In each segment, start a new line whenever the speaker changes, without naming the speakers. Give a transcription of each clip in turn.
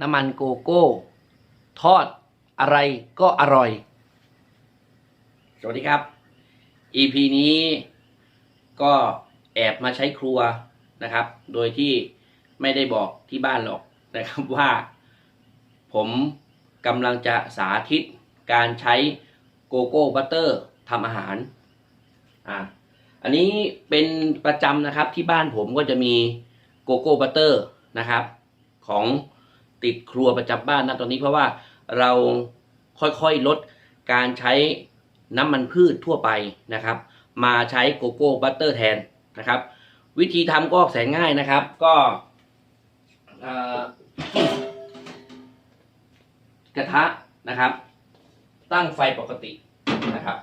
น้ำมันโกโก้ ทอดอะไรก็อร่อย สวัสดีครับ EP นี้ก็แอบมาใช้ครัวนะครับ โดยที่ไม่ได้บอกที่บ้านหรอกนะครับว่า ผมกำลังจะสาธิตการใช้โกโก้บัตเตอร์ทำอาหารอ่าอันนี้เป็นประจำนะครับที่บ้านผมก็จะมีโกโก้บัตเตอร์นะครับ ของ ติดครัวประจำบ้านนะตอนนี้เพราะว่าเราค่อยๆลดการใช้น้ำมันพืชทั่วไปนะครับ มาใช้โกโก้บัตเตอร์แทนนะครับ วิธีทำก็แสนง่ายนะครับ ก็กระทะนะครับ ตั้งไฟปกตินะครับ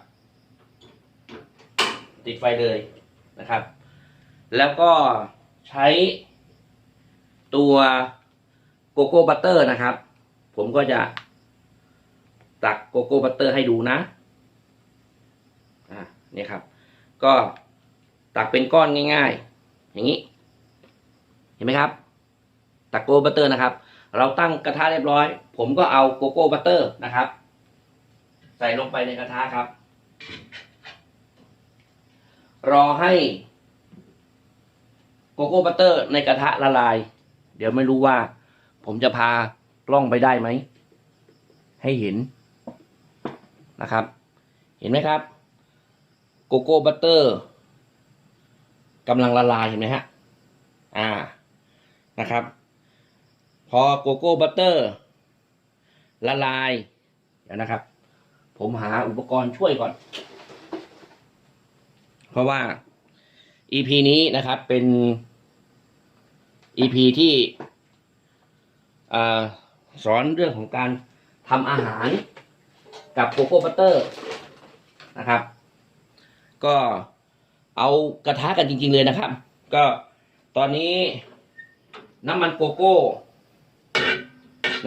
ติดไฟเลยนะครับ แล้วก็ใช้ตัว โกโก้บัตเตอร์นะครับ ผมก็จะ ตักโกโก้บัตเตอร์ให้ดูนะอ่านี่ครับ ก็ตักเป็นก้อนง่าย ๆ อย่างนี้ เห็นไหมครับ ตักโกโก้บัตเตอร์นะครับ เราตั้งกระทะเรียบร้อย ผมก็เอาโกโก้บัตเตอร์นะครับ ใส่ลงไปในกระทะครับ รอให้โกโก้บัตเตอร์ในกระทะละลาย เดี๋ยวไม่รู้ว่า ผมจะพากล้องไปได้ไหม ให้เห็นนะครับ เห็นไหมครับ โกโก้บัตเตอร์กำลังละลายเห็นไหมฮะ อ่านะครับ พอโกโก้บัตเตอร์ละลาย เดี๋ยวนะครับ ผมหาอุปกรณ์ช่วยก่อน เพราะว่า EP นี้นะครับเป็น EP ที่อ่ สอนเรื่องของการทำอาหารกับโกโก้บัตเตอร์นะครับ ก็เอากระทะกันจริง ๆเลยนะครับ ก็ตอนนี้น้ำมันโกโก้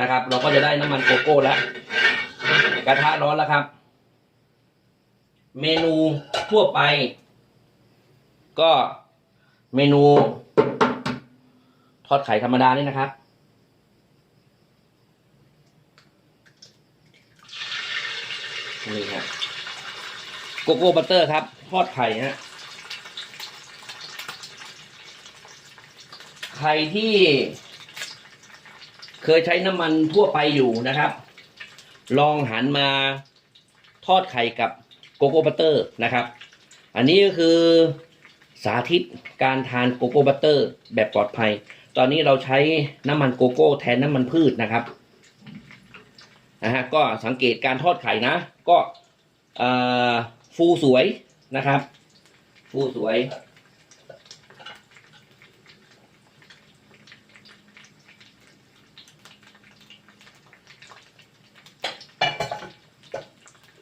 นะครับ เราก็จะได้น้ำมันโกโก้แล้วกระทะร้อนแล้วครับ เมนูทั่วไป ก็เมนู ทอดไข่ธรรมดานี่นะครับ นี่ครับโกโก้บัตเตอร์ครับทอดไข่ฮะไข่ที่เคยใช้น้ำมันทั่วไปอยู่นะครับ ลองหันมาทอดไข่กับโกโก้บัตเตอร์นะครับ อันนี้ก็คือสาธิตการทานโกโก้บัตเตอร์แบบปลอดภัย ตอนนี้เราใช้น้ำมันโกโก้แทนน้ำมันพืชนะครับ นะฮะก็สังเกตการทอดไข่นะ ก็ฟูสวยนะครับ ฟูสวย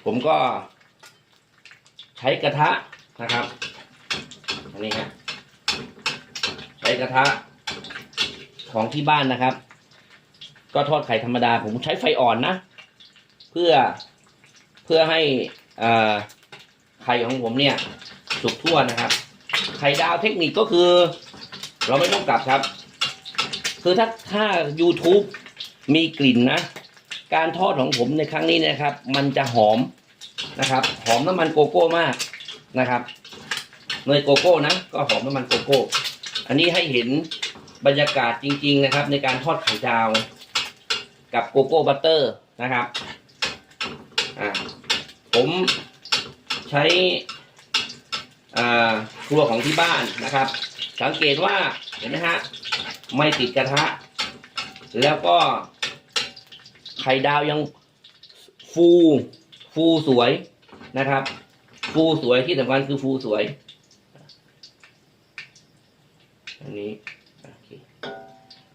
ผมก็ใช้กระทะนะครับอันนี้ครับใช้กระทะของที่บ้านนะครับ ก็ทอดไข่ธรรมดา ผมใช้ไฟอ่อนนะ เพื่อเพื่อให้ไข่ของผมเนี่ยสุกทั่วนะครับ ไข่ดาวเทคนิคก็คือ เราไม่ต้องกลับครับ คือถ้าถ้า YouTube มีกลิ่นนะ การทอดของผมในครั้งนี้นะครับ มันจะหอมนะครับ หอมน้ำมันโกโก้มากนะครับเนยโกโก้นะก็หอมน้ำมันโกโก้ อันนี้ให้เห็นบรรยากาศจริง ๆ นะครับ ในการทอดไข่ดาว กับโกโก้บัตเตอร์นะครับอ่าผมใช้อ่าครัวของที่บ้านนะครับ สังเกตว่าเห็นไหมฮะไม่ติดกระทะ แล้วก็ไข่ดาวยังฟูฟูสวยนะครับ ฟูสวยที่สำคัญคือฟูสวย อันนี้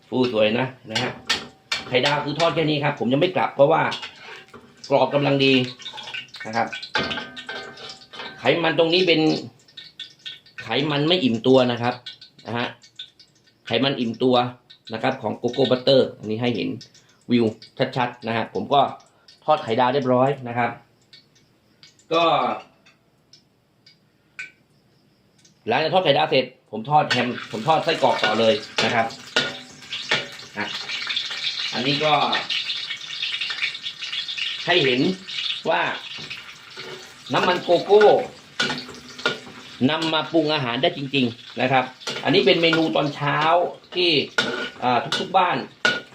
ฟูสวยนะนะฮะ ไข่ดาวคือทอดแค่นี้ครับ ผมยังไม่กลับเพราะว่ากรอบกำลังดีนะครับ ไขมันตรงนี้เป็นไขมันไม่อิ่มตัวนะครับนะฮะไขมันอิ่มตัวนะครับ ของโกโก้บัตเตอร์อันนี้ให้เห็นวิวชัดๆนะฮะผมก็ทอดไข่ดาวเรียบร้อยนะครับ ก็หลังจากทอดไข่ดาวเสร็จ ผมทอดแฮมผมทอดไส้กรอกต่อเลยนะครับ อันนี้ก็ให้เห็นว่าน้ำมันโกโก้นำมาปรุงอาหารได้จริง ๆนะครับ อันนี้เป็นเมนูตอนเช้าที่ทุกๆบ้าน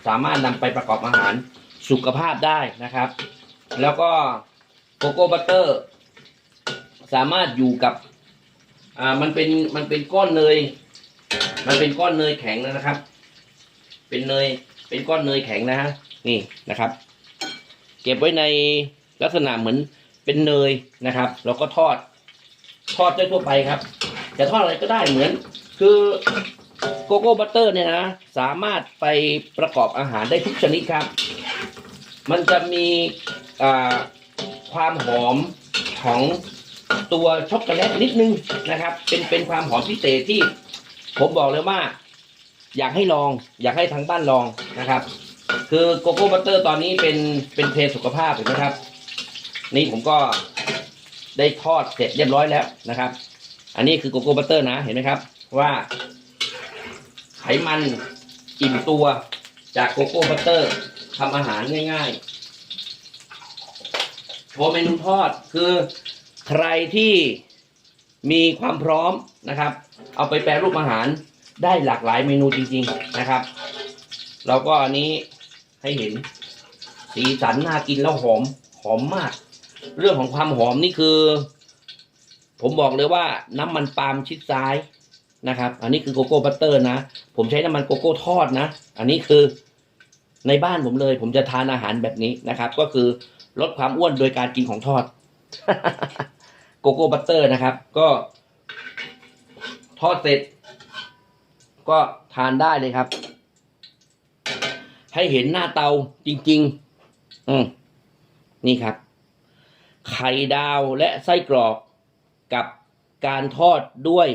สามารถนำไปประกอบอาหารสุขภาพได้นะครับ แล้วก็โกโก้บัตเตอร์ สามารถอยู่กับอ่ามันเป็นมันเป็นก้อนเนย มันเป็นก้อนเนยแข็งนะครับ เป็นเนย เป็นก้อนเนยแข็งนะฮะนี่นะครับ เก็บไว้ในลักษณะเหมือนเป็นเนยนะครับ แล้วก็ทอด ทอดได้ทั่วไปครับจะทอดอะไรก็ได้เหมือน คือโกโก้บัตเตอร์เนี่ยนะ สามารถไปประกอบอาหารได้ทุกชนิดครับ มันจะมีความหอมของตัวช็อกโกแลตนิดนึงนะครับ เป็นเป็นความหอมพิเศษที่ ผมบอกเลยว่า อยากให้ลอง อยากให้ทั้งบ้านลองนะครับ คือโกโก้บัตเตอร์ตอนนี้เป็นเป็นเทรนสุขภาพเห็นไหมครับ นี่ผมก็ได้ทอดเสร็จเรียบร้อยแล้วนะครับ อันนี้คือโกโก้บัตเตอร์นะเห็นไหมครับ ว่า ไขมันอิ่มตัวจากโกโก้บัตเตอร์ทำอาหารง่ายๆโชว์เมนูทอดคือใครที่มีความพร้อมนะครับ เอาไปแปรรูปอาหาร ได้หลากหลายเมนูจริง ๆนะครับเราก็อันนี้ให้เห็น สีสันน่ากินแล้วหอมหอมมาก เรื่องของความหอมนี่คือ ผมบอกเลยว่าน้ำมันปาล์มชิดซ้ายนะครับ อันนี้คือโกโก้บัตเตอร์นะ ผมใช้น้ำมันโกโก้ทอดนะ อันนี้คือในบ้านผมเลย ผมจะทานอาหารแบบนี้นะครับ ก็คือลดความอ้วนโดยการกินของทอดโกโก้บัตเตอร์นะครับ ก็ทอดเสร็จ ก็ทานได้เลยครับ ให้เห็นหน้าเตาจริง ๆ อืมนี่ครับ ไข่ดาวและไส้กรอกกับการทอดด้วย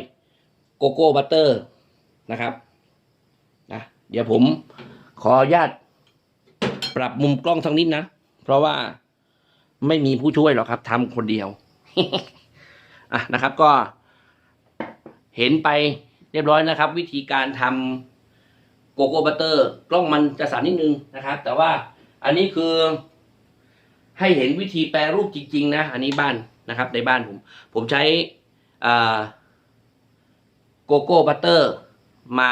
โกโก้บัตเตอร์นะครับนะเดี๋ยวผมขออนุญาตปรับมุมกล้องสักนิดนะ เพราะว่าไม่มีผู้ช่วยหรอกครับทำคนเดียว อะนะครับก็เห็นไป เรียบร้อยนะครับ วิธีการทำโกโก้บัตเตอร์กล้องมันจะสั่นนิดนึงนะครับ แต่ว่าอันนี้คือ ให้เห็นวิธีแปรรูปจริง ๆ นะ อันนี้บ้านนะครับ ในบ้านผม ผมใช้โกโก้บัตเตอร์มา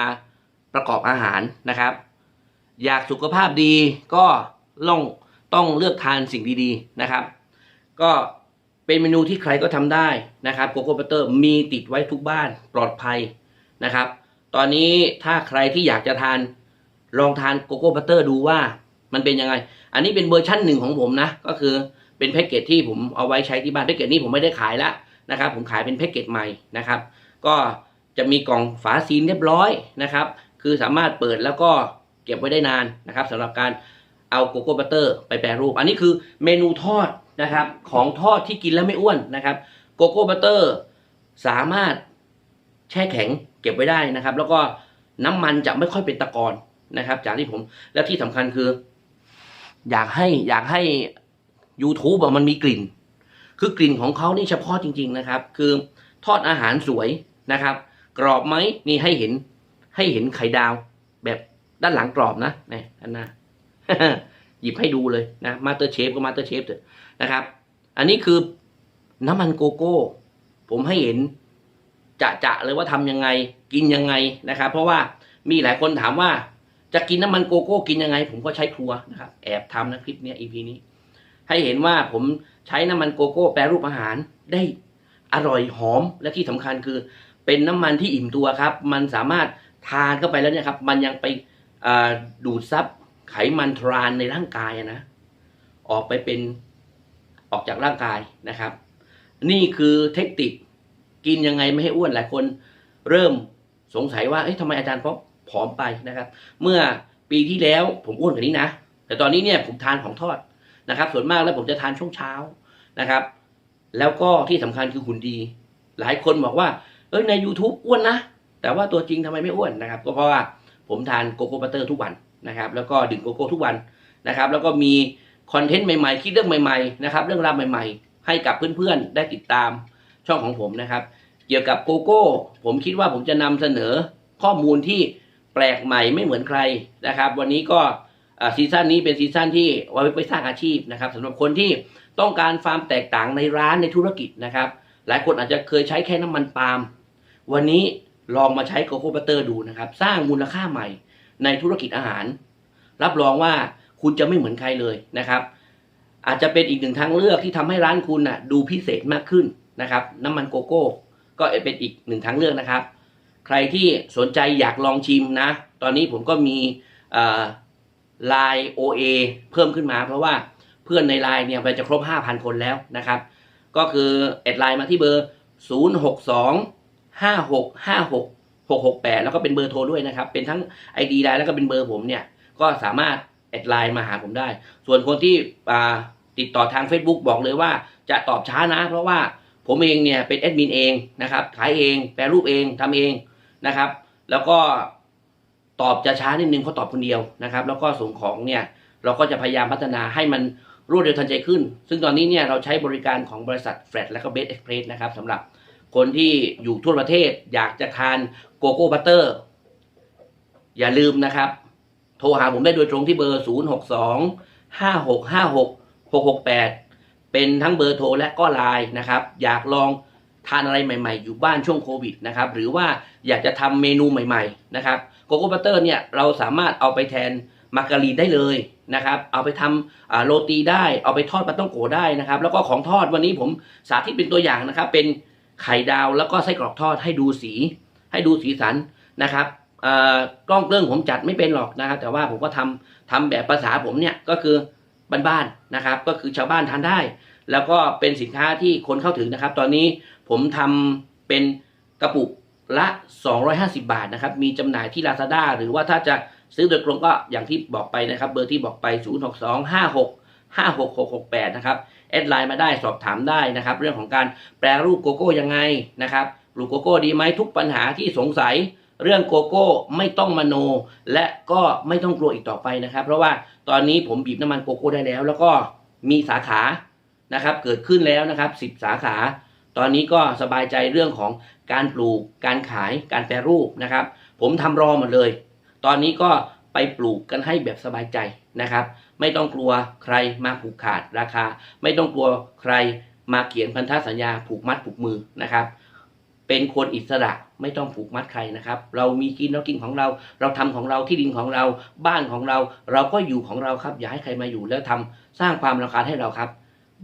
ประกอบอาหารนะครับ อยากสุขภาพดีก็ต้องต้องเลือกทานสิ่งดีๆนะครับ ก็เป็นเมนูที่ใครก็ทำได้นะครับโกโก้บัตเตอร์มีติดไว้ทุกบ้านปลอดภัย นะครับ ตอนนี้ถ้าใครที่อยากจะทานลองทานโกโก้บัตเตอร์ดูว่ามันเป็นยังไง อันนี้เป็นเวอร์ชั่นหนึ่งของผมนะ ก็คือเป็นแพ็กเกจที่ผมเอาไว้ใช้ที่บ้านแพ็กเกจนี้ผมไม่ได้ขายแล้วนะครับ ผมขายเป็นแพ็กเกจใหม่นะครับ ก็จะมีกล่องฝาซีลเรียบร้อยนะครับ คือสามารถเปิดแล้วก็เก็บไว้ได้นานนะครับสำหรับการเอาโกโก้บัตเตอร์ไปแปรรูป อันนี้คือเมนูทอดนะครับของทอดที่กินแล้วไม่อ้วนนะครับโกโก้บัตเตอร์สามารถแช่แข็ง ก็บไว้ได้นะครับ แล้วก็น้ำมันจะไม่ค่อยเป็นตะกอนนะครับ จากที่ผมและที่สำคัญคือ อยากให้อยากให้ YouTube มันมีกลิ่น คือกลิ่นของเขานี่เฉพาะจริง ๆนะครับ คือทอดอาหารสวยนะครับ กรอบไหมนี่ให้เห็นให้เห็นไข่ดาว แบบด้านหลังกรอบนะนี่ด้านน้าหยิบให้ดูเลยนะมาสเตอร์เชฟก็มาสเตอร์เชฟเถอะนะครับ อันนี้คือน้ำมันโกโก้ ผมให้เห็น จะจะเลยว่าทำยังไงกินยังไงนะครับ เพราะว่ามีหลายคนถามว่า จะกินน้ำมันโกโก้กินยังไง ผมก็ใช้ครัวนะครับแอบทำนะคลิปนี้ย EP นี้ ให้เห็นว่าผมใช้น้ำมันโกโก้แปรรูปอาหารได้อร่อยหอมและที่สำคัญคือ เป็นน้ำมันที่อิ่มตัวครับ มันสามารถทานเข้าไปแล้วเนี่ยครับ มันยังไปดูดซับไขมันทรานในร่างกายนะออกไปเป็นออกจากร่างกายนะครับ นี่คือเทคนิค กินยังไงไม่ให้อ้วนหลายคนเริ่มสงสัยว่าเอ๊ะทำไมอาจารย์ป๊อปผอมไปนะครับ เมื่อปีที่แล้วผมอ้วนกว่านี้นะ แต่ตอนนี้เนี่ยผมทานของทอดนะครับ ส่วนมากแล้วผมจะทานช่วงเช้านะครับ แล้วก็ที่สำคัญคือหุ่นดี หลายคนบอกว่า เอ้ยใน YouTube อ้วนนะ แต่ว่าตัวจริงทำไมไม่อ้วนนะครับ ก็เพราะว่าผมทานโกโก้บัตเตอร์ทุกวันนะครับ แล้วก็ดื่มโกโก้ทุกวันนะครับ แล้วก็มีคอนเทนต์ใหม่ๆ คิดเรื่องใหม่ ๆ นะครับ เรื่องราวใหม่ ๆ ให้กับเพื่อนๆ ได้ติดตาม ช่องของผมนะครับ เกี่ยวกับโกโก้ ผมคิดว่าผมจะนำเสนอข้อมูลที่แปลกใหม่ไม่เหมือนใครนะครับ วันนี้ก็ซีซั่นนี้เป็นซีซั่นที่ไว้ไปสร้างอาชีพนะครับสำหรับคนที่ต้องการความแตกต่างในร้านในธุรกิจนะครับ หลายคนอาจจะเคยใช้แค่น้ำมันปาล์มวันนี้ลองมาใช้โกโก้บัตเตอร์ดูนะครับ สร้างมูลค่าใหม่ในธุรกิจอาหาร รับรองว่าคุณจะไม่เหมือนใครเลยนะครับ อาจจะเป็นอีกหนึ่งทางเลือกที่ทำให้ร้านคุณน่ะดูพิเศษมากขึ้น นะครับน้ำมันโกโก้ก็เป็นอีกหนึ่งทางเลือกนะครับ ใครที่สนใจอยากลองชิมนะ ตอนนี้ผมก็มีไลน์ OA เพิ่มขึ้นมา เพราะว่าเพื่อนในไลน์เนี่ยมันจะครบ 5,000 คนแล้วนะครับ ก็คือแอดไลน์มาที่เบอร์ 0 6 2 5 6 5 6 6 6 8 แล้วก็เป็นเบอร์โทรด้วยนะครับ เป็นทั้ง ID ไลน์แล้วก็เป็นเบอร์ผมเนี่ย ก็สามารถแอดไลน์มาหาผมได้ ส่วนคนที่ติดต่อทาง Facebook บอกเลยว่าจะตอบช้านะ เพราะว่า ผมเองเนี่ยเป็นแอดมินเองนะครับ ขายเองแปรรูปเองทำเองนะครับ แล้วก็ตอบจะช้านิดนึงเพราะตอบคนเดียวนะครับ แล้วก็ส่งของเนี่ยเราก็จะพยายามพัฒนาให้มันรวดเร็วทันใจขึ้น ซึ่งตอนนี้เนี่ยเราใช้บริการของบริษัทแฟลตและก็เบสเอ็กเพรสนะครับสำหรับคนที่อยู่ทั่วประเทศอยากจะทานโกโก้บัตเตอร์ อย่าลืมนะครับ โทรหาผมได้โดยตรงที่เบอร์ 0 6 2 5 6 5 6 6 6 8 เป็นทั้งเบอร์โทรและก็ไลน์นะครับ อยากลองทานอะไรใหม่ๆ อยู่บ้านช่วงโควิดนะครับหรือว่าอยากจะทำเมนูใหม่ๆนะครับโกโก้บัตเตอร์เนี่ยเราสามารถเอาไปแทนมาการีนได้เลยนะครับเอาไปทำอ่าโรตีได้ เอาไปทอดปลาต้องโกได้นะครับ แล้วก็ของทอดวันนี้ผมสาธิตเป็นตัวอย่างนะครับ เป็นไข่ดาวแล้วก็ไส้กรอกทอดให้ดูสี ให้ดูสีสันนะครับอ่ากล้องเรื่องผมจัดไม่เป็นหรอกนะครับ แต่ว่าผมก็ทำทำแบบภาษาผมเนี่ยก็คือบ้านๆนะครับ ก็คือชาวบ้านทานได้ แล้วก็เป็นสินค้าที่คนเข้าถึงนะครับ ตอนนี้ผมทำเป็นกระปุกละ 250 บาทนะครับ มีจำหน่ายที่ Lazada หรือว่าถ้าจะซื้อโดยตรงก็อย่างที่บอกไปนะครับ เบอร์ที่บอกไป 0 6 2 5 6 5 6 6 6 8 นะครับ แอดไลน์มาได้สอบถามได้นะครับ เรื่องของการแปรรูปโกโก้ยังไงนะครับปลูกโกโก้ดีไหมทุกปัญหาที่สงสัยเรื่องโกโก้ไม่ต้องมโน และก็ไม่ต้องกลัวอีกต่อไปนะครับ เพราะว่าตอนนี้ผมบีบน้ำมันโกโก้ได้แล้ว แล้วก็มีสาขา นะครับเกิดขึ้นแล้วนะครับ 10 สาขา ตอนนี้ก็สบายใจเรื่องของการปลูกการขายการแปรรูปนะครับ ผมทำรอหมดเลย ตอนนี้ก็ไปปลูกกันให้แบบสบายใจนะครับ ไม่ต้องกลัวใครมาผูกขาดราคา ไม่ต้องกลัวใครมาเขียนพันธสัญญาผูกมัดผูกมือนะครับ เป็นคนอิสระไม่ต้องผูกมัดใครนะครับ เรามีกินเรากินของเรา เราทำของเราที่ดินของเรา บ้านของเรา เราก็อยู่ของเราครับอย่าให้ใครมาอยู่แล้วทำสร้างความรำคาญให้เราครับ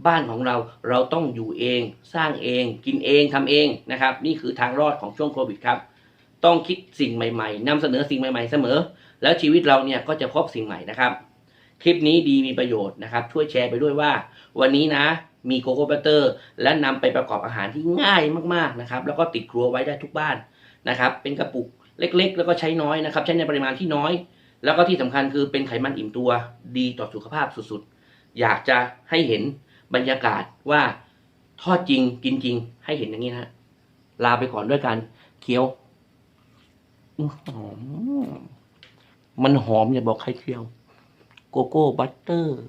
บ้านของเราเราต้องอยู่เอง สร้างเอง กินเองทำเองนะครับ นี่คือทางรอดของช่วงโควิดครับ ต้องคิดสิ่งใหม่ๆนำเสนอสิ่งใหม่ๆเสมอ แล้วชีวิตเราเนี่ยก็จะพบสิ่งใหม่นะครับ คลิปนี้ดีมีประโยชน์นะครับ ช่วยแชร์ไปด้วยว่า วันนี้นะ มีโกโก้บัตเตอร์ และนำไปประกอบอาหารที่ง่ายมากๆนะครับ แล้วก็ติดครัวไว้ได้ทุกบ้านนะครับ เป็นกระปุกเล็ก ๆ แล้วก็ใช้น้อยนะครับ ใช้ในปริมาณที่น้อย แล้วก็ที่สำคัญคือเป็นไขมันอิ่มตัวดีต่อสุขภาพสุดๆ อยากจะให้เห็น บรรยากาศว่าทอดจริงกินจริงให้เห็นอย่างนี้นะลาไปก่อนด้วยกันเคี้ยวหอมมันหอมอย่าบอกใครเคี้ยว โกโก้บัตเตอร์